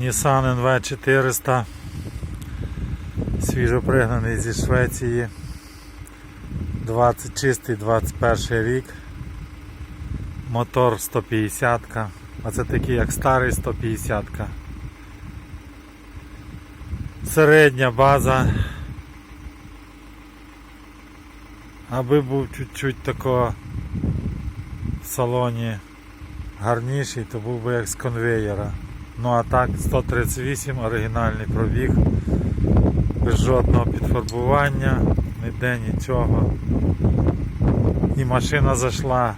Nissan NV400 свіжопригнаний зі Швеції 20 чистий 21 рік мотор 150 а це такий як старий 150. ка середня база аби був чуть-чуть такого в салоні гарніший, то був би як з конвеєра. Ну а так 138 оригінальний пробіг, без жодного підфарбування, ніде нічого. І машина зайшла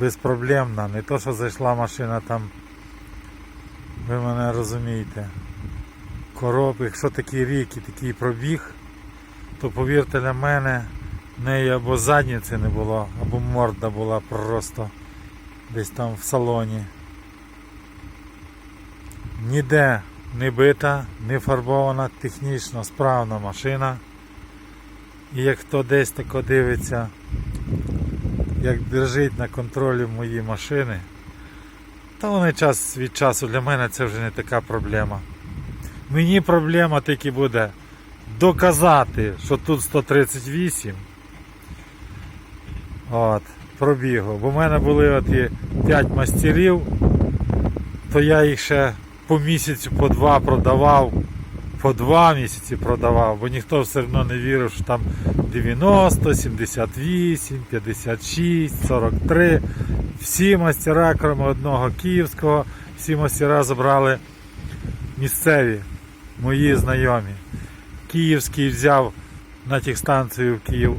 безпроблемна, не то що зайшла машина там, ви мене розумієте. Короб, якщо такий рік і такий пробіг, то повірте для мене, в неї або задніці не було, або морда була просто десь там в салоні. Ніде не бита, не фарбована, технічно справна машина. І як хто десь тако дивиться, як держить на контролі мої машини, то вони час від часу для мене це вже не така проблема. Мені проблема тільки буде доказати, що тут 138. От, пробігу. Бо в мене були от і 5 мастерів, то я їх ще по місяцю, по два продавав, по два місяці продавав, бо ніхто все одно не вірив, що там 90, 78, 56, 43. Всі мастера, крім одного київського, всі мастера забрали місцеві, мої знайомі. Київський взяв на техстанцію в Київ.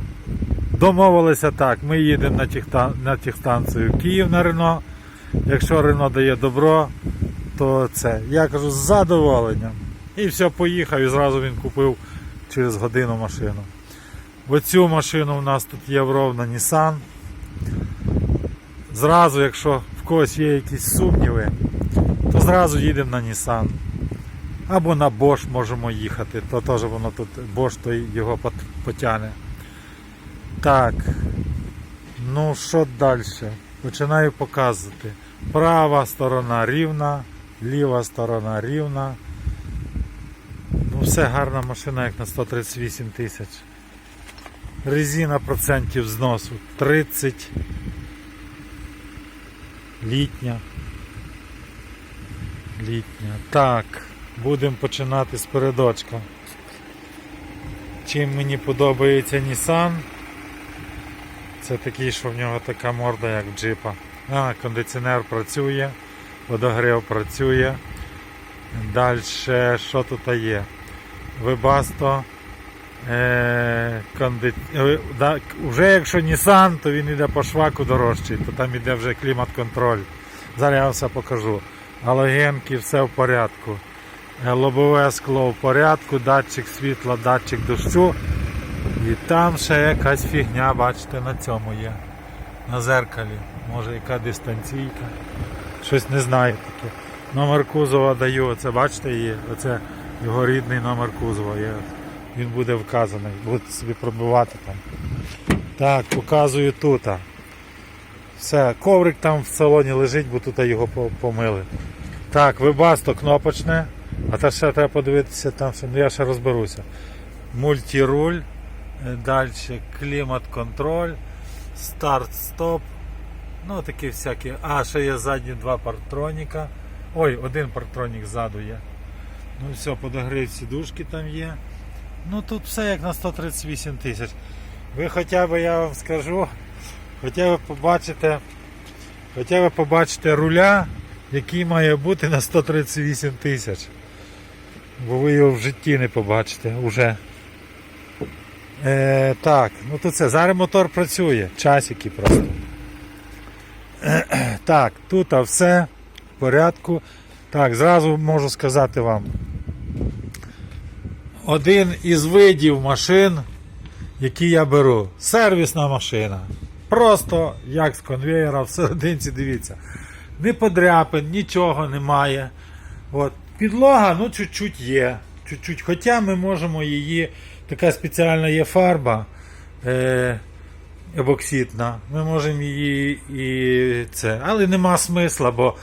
Домовилися так, ми їдемо на, техстанцію в Київ на Рено. Якщо Рено дає добро, то це. Я кажу з задоволенням. І все, поїхав і зразу він купив через годину машину. Оцю машину у нас тут є вровна Nissan. Зразу, якщо в когось є якісь сумніви, то зразу їдемо на Nissan. Або на Bosch можемо їхати, то теж воно тут Bosch то його потягне. Так. Ну що далі? Починаю показувати. Права сторона рівна, ліва сторона рівна. Ну все гарна машина, як на 138 тисяч. Резина процентів зносу 30. Літня. Літня. Так, будемо починати з передочка. Чим мені подобається Nissan, це такий, що в нього така морда, як в джипа. А, кондиціонер працює, водогрів працює. Далі що тут є? Вибасто. Е, конди... е, вже якщо Nissan, то він йде по шваку дорожчий, то там йде вже клімат-контроль. Зараз я все покажу. Галогенки, все в порядку. Е, Лобове скло в порядку, датчик світла, датчик дощу. І там ще якась фігня, бачите, на цьому є. На зеркалі. Може яка дистанційка. Щось не знаю таке. Номер кузова даю, оце бачите є, оце його рідний номер кузова є. Він буде вказаний, будете собі пробивати там. Так, показую тут. Все, коврик там в салоні лежить, бо тут його помили. Так, вибасто кнопочне, а та ще треба подивитися там, що ну я ще розберуся. Мультируль, далі клімат-контроль, старт-стоп. Ну такі всякі. А, ще є задні два партроніка. Ой, один партронік ззаду є. Ну все, подогрів сідушки там є. Ну тут все як на 138 тисяч. Ви хоча б я вам скажу, хоча б побачите, хоча б побачите руля, який має бути на 138 тисяч. Бо ви його в житті не побачите вже. Е, так, ну то це. Зараз мотор працює, часики просто. Так, тут все в порядку. Так, зразу можу сказати вам. Один із видів машин, які я беру. Сервісна машина. Просто як з конвейера всерединці, дивіться. Не подряпин, нічого немає. От. Підлога, ну, чуть-чуть є. Чуть-чуть. Хоча ми можемо її, така спеціальна є фарба е, ебокситна. Ми можемо її і це. Але нема смисла, бо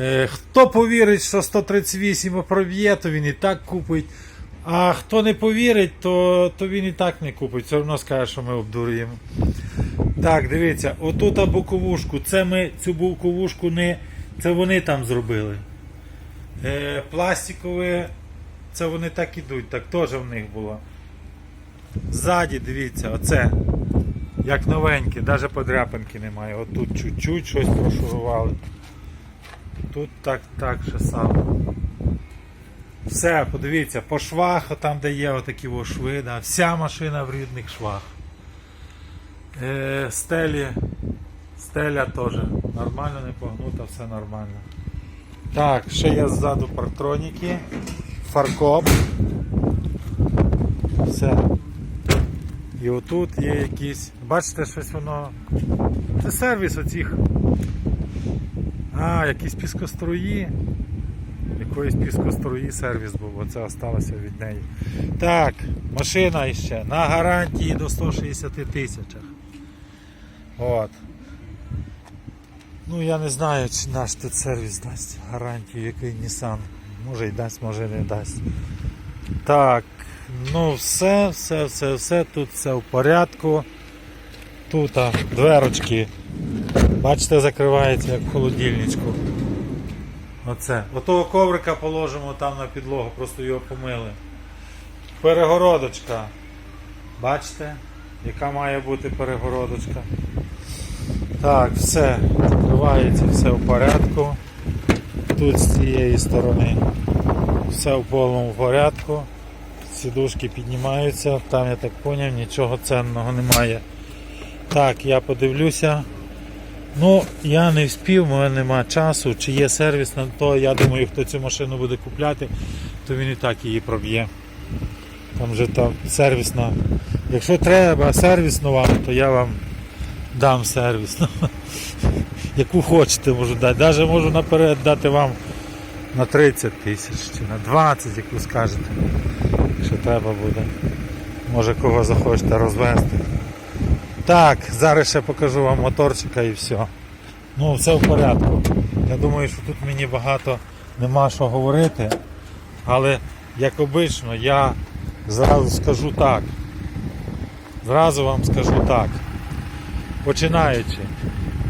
Е, Хто повірить, що 138 проб'є, то він і так купить. А хто не повірить, то, то він і так не купить. Все одно скаже, що ми обдурюємо. Так, дивіться, отут боковушку. Це ми цю боковушку не. Це вони там зробили. Е, пластикові, це вони так ідуть, так теж в них було. Ззаді, дивіться, оце. Як новеньке, навіть подряпинки немає. Отут чуть-чуть щось прошурували. Тут так, так же само. Все, подивіться, по швах, там де є отакі шви, да, вся машина в рідних швах. Е, стелі, стеля теж нормально, не погнута, все нормально. Так, ще є ззаду партроніки, фаркоп. Все. І отут є якісь. Бачите, щось воно. Це сервіс оцих. А, якісь піскоструї. Якоїсь піскоструї сервіс був, оце осталося від неї. Так, машина іще на гарантії до 160 тисячах. От. Ну я не знаю, чи наш тут сервіс дасть гарантію, який Nissan. Може й дасть, може не дасть. Так, ну все, все, все, все, тут все в порядку. Тут а, дверочки. Бачите, закривається як в холодильничку. Оце. Отого коврика положимо там на підлогу, просто його помили. Перегородочка. Бачите, яка має бути перегородочка. Так, все, закривається, все в порядку. Тут з цієї сторони все в повному порядку. Сідушки піднімаються, там я так зрозумів, нічого ценного немає. Так, я подивлюся. Ну, я не вспів, у мене немає часу. Чи є сервіс то, я думаю, хто цю машину буде купляти, то він і так її проб'є. Там же там сервісна. Якщо треба сервісну вам, то я вам дам сервісну. Яку хочете можу дати. Навіть можу наперед дати вам на 30 тисяч чи на 20, яку скажете. Якщо треба буде. Може кого захочете розвести. Так, зараз ще покажу вам моторчика і все. Ну, все в порядку. Я думаю, що тут мені багато нема що говорити. Але, як обично, я зразу скажу так. Зразу вам скажу так. Починаючи,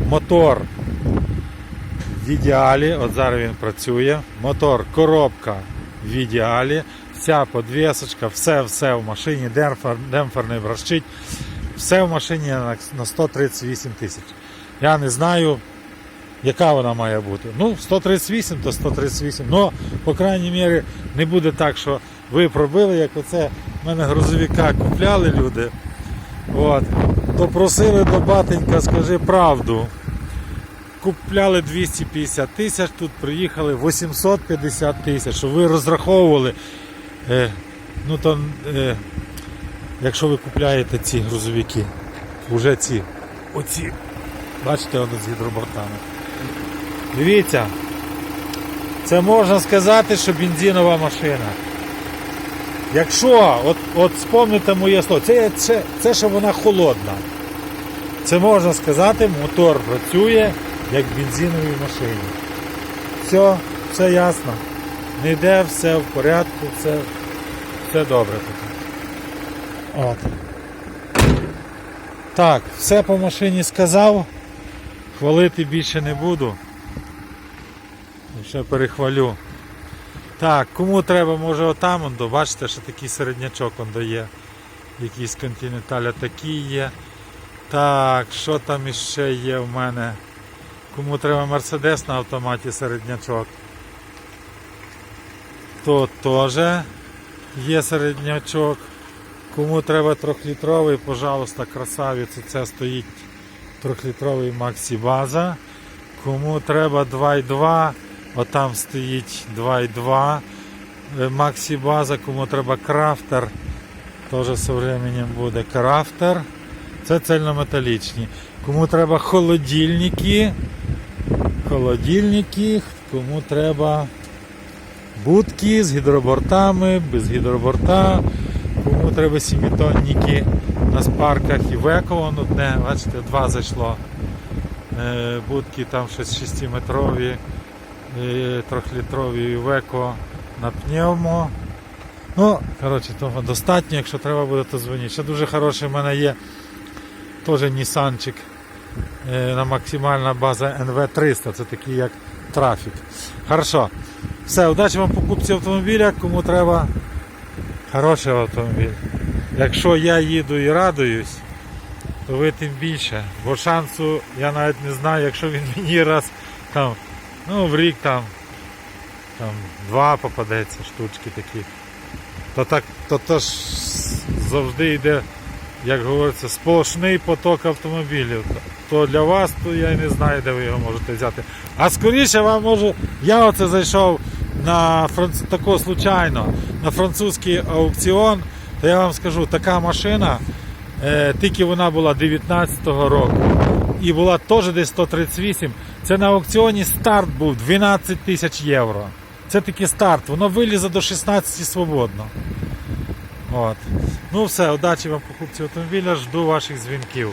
мотор в ідеалі, от зараз він працює. Мотор, коробка в ідеалі, вся подвісочка, все-все в машині, демпфер, демпфер не вращить. Все в машині на на 138 тисяч. Я не знаю, яка вона має бути. Ну, 138 то 138. Ну, по крайній мірі, не буде так, що ви пробили, як оце в мене грузовика купляли люди. От. То просили до батенька, скажи правду. Купляли 250 тисяч, тут приїхали 850 тисяч. Що ви розраховували, е, ну то. Е, якщо ви купляєте ці грузовики, вже ці, оці, бачите, вони з гідробортами. Дивіться, це можна сказати, що бензинова машина. Якщо, от от спомните моє слово, це, це, це що вона холодна. Це можна сказати, мотор працює як в бензиновій машині. Все, все ясно. Не йде, все в порядку, все, все добре таке. От. Так, все по машині сказав. Хвалити більше не буду. Ще перехвалю. Так, кому треба, може отам, он бачите, що такий середнячок он дає. Якийсь континенталя такий є. Так, що там іще є в мене? Кому треба Мерседес на автоматі середнячок? То теж є середнячок. Кому треба трьохлітровий, пожалуйста, красавець, це стоїть трьохлітровий Максі База. Кому треба 2.2, отам стоїть 2.2 Максі База, кому треба крафтер, теж з временем буде крафтер. Це цельнометалічні. Кому треба холодильники, холодильники, кому треба будки з гідробортами, без гідроборта. Кому треба сімітонники на спарках і веко, воно одне, бачите, два зайшло. Е, Будки там щось 6-метрові. е, трьохлітровий Веко на пневмо. Ну, коротше, того достатньо, якщо треба буде, то дзвоніть. Ще дуже хороший в мене є теж Нісанчик. Е, на максимальна база NV300, це такий як трафік. Хорошо. Все, удачі вам покупці автомобіля, кому треба хороший автомобіль. Якщо я їду і радуюсь, то ви тим більше. Бо шансу я навіть не знаю, якщо він мені раз там, ну, в рік там, там два попадеться штучки такі. То так, то, то ж завжди йде, як говориться, сплошний поток автомобілів. То для вас, то я не знаю, де ви його можете взяти. А скоріше вам може, я оце зайшов на франц... тако случайно на французький аукціон, то я вам скажу, така машина, е, тільки вона була 19-го року. І була теж десь 138. Це на аукціоні старт був 12 тисяч євро. Це такий старт, воно вилізе до 16 свободно. От. Ну все, удачі вам покупці автомобіля, жду ваших дзвінків.